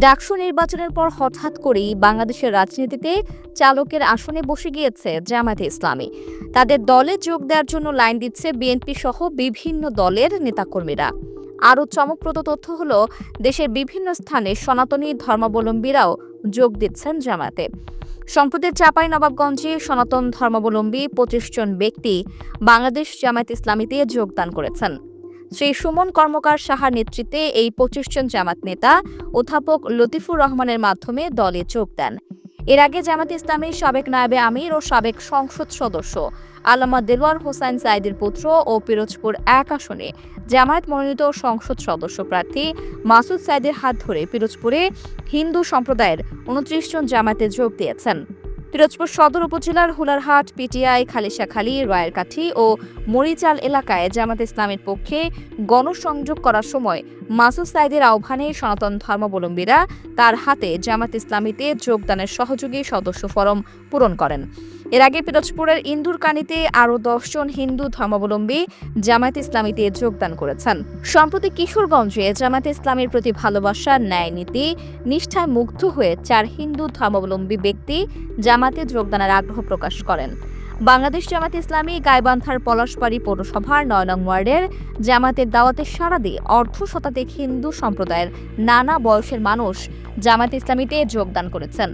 ডাকসু নির্বাচনের পর হঠাৎ করেই বাংলাদেশের রাজনীতিতে চালকের আসনে বসে গিয়েছে জামায়াতে ইসলামী। তাদের দলে যোগ দেওয়ার জন্য লাইন দিচ্ছে বিএনপি সহ বিভিন্ন দলের নেতাকর্মীরা। আরও চমকপ্রদ তথ্য হলো, দেশের বিভিন্ন স্থানে সনাতনী ধর্মাবলম্বীরাও যোগ দিচ্ছেন জামায়াতে। সম্প্রতি চাপাই নবাবগঞ্জে সনাতন ধর্মাবলম্বী পঁচিশ জন ব্যক্তি বাংলাদেশ জামায়াত ইসলামীতে যোগদান করেছেন। শ্রী সুমন কর্মকার সাহার নেতৃত্বে এই পঁচিশ জন জামাত নেতা অধ্যাপক লতিফুর রহমানের মাধ্যমে দলে যোগ দেন। এর আগে জামাত ইসলামীর সাবেক নায়েবে আমির ও সাবেক সংসদ সদস্য আল্লামা দেলোয়ার হোসাইন সাইদের পুত্র ও পিরোজপুর এক আসনে জামায়াত মনোনীত সংসদ সদস্য প্রার্থী মাসুদ সাইদের হাত ধরে পিরোজপুরে হিন্দু সম্প্রদায়ের উনত্রিশ জন জামায়াতে যোগ দিয়েছেন। পিরোজপুর সদর উপজেলার হুলারহাট, পিটিআই, খালিশাখালী, রায়েরকাঠি ও মরিচাল এলাকায় জামাত ইসলামের পক্ষে গণসংযোগ করার সময় মাসুদ সাইদের আহ্বানে সনাতন ধর্মাবলম্বীরা তার হাতে জামাত ইসলামীতে যোগদানের সহযোগী সদস্য ফরম পূরণ করেন। এর আগে পিরোজপুরের ইন্দুরকানিতে আরও দশজন হিন্দু ধর্মাবলম্বী জামায়াত ইসলামীতে যোগদান করেছেন। সম্প্রতি কিশোরগঞ্জে জামায়াত ইসলামের প্রতি ভালোবাসা, ন্যায় নীতি, নিষ্ঠায় মুগ্ধ হয়ে চার হিন্দু ধর্মাবলম্বী ব্যক্তি জামাতে যোগদানের আগ্রহ প্রকাশ করেন। বাংলাদেশ জামাত ইসলামী গাইবান্ধার পলাশবাড়ি পৌরসভার নয় নং ওয়ার্ডের জামাতের দাওয়াতে সাড়া দিয়ে অর্ধ শতাধিক হিন্দু সম্প্রদায়ের নানা বয়সের মানুষ জামাত ইসলামীতে যোগদান করেছেন।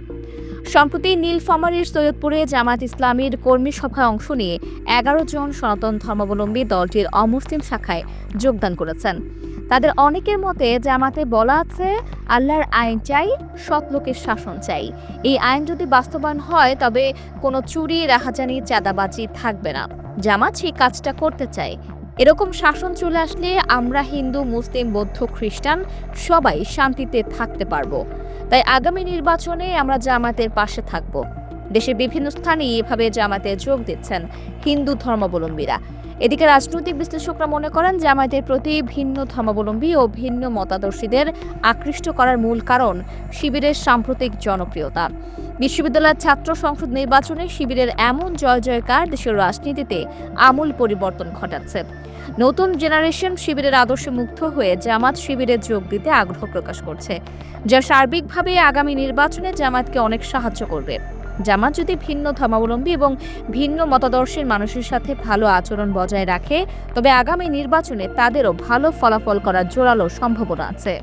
সম্প্রতি নীলফামারীর সৈয়দপুরে জামাত ইসলামীর কর্মী সভায় অংশ নিয়ে এগারো জন সনাতন ধর্মাবলম্বী দলটির অমুসলিম শাখায় যোগদান করেছেন। তাদের অনেকের মতে জামাতে বলা আছে, আল্লাহর আইন চাই, সৎ লোকের শাসন চাই। এই আইন যদি বাস্তবায়ন হয়, তবে কোনো চুরি, রাহাজানি, চাঁদাবাজি থাকবে না। জামাত সেই কাজটা করতে চায়। এরকম শাসন চলে আসলে আমরা হিন্দু, মুসলিম, বৌদ্ধ, খ্রিস্টান সবাই শান্তিতে থাকতে পারব। তাই আগামী নির্বাচনে আমরা জামাতের পাশে থাকব। দেশের বিভিন্ন স্থানে এভাবে জামাতে যোগ দিচ্ছেন হিন্দু ধর্মাবলম্বীরা। এদিকে রাজনৈতিক বিশ্লেষকরা মনে করেন জামায়াতের প্রতি ভিন্ন ধর্মাবলম্বী ও ভিন্ন মতাদর্শীদের আকৃষ্ট করার মূল কারণ শিবিরের সাম্প্রতিক জনপ্রিয়তা। বিশ্ববিদ্যালয়ের ছাত্র সংসদ নির্বাচনে শিবিরের এমন জয় জয়কার দেশের রাজনীতিতে আমূল পরিবর্তন ঘটাচ্ছে। নতুন জেনারেশন শিবিরের আদর্শে মুগ্ধ হয়ে জামাত শিবিরে যোগ দিতে আগ্রহ প্রকাশ করছে, যা সার্বিকভাবে আগামী নির্বাচনে জামাতকে অনেক সাহায্য করবে। জামাত যদি ভিন্ন ধর্মাবলম্বী এবং ভিন্ন মতাদর্শের মানুষের সাথে ভালো আচরণ বজায় রাখে, তবে আগামী নির্বাচনে তাদেরও ভালো ফলাফল করার জোরালো সম্ভাবনা আছে।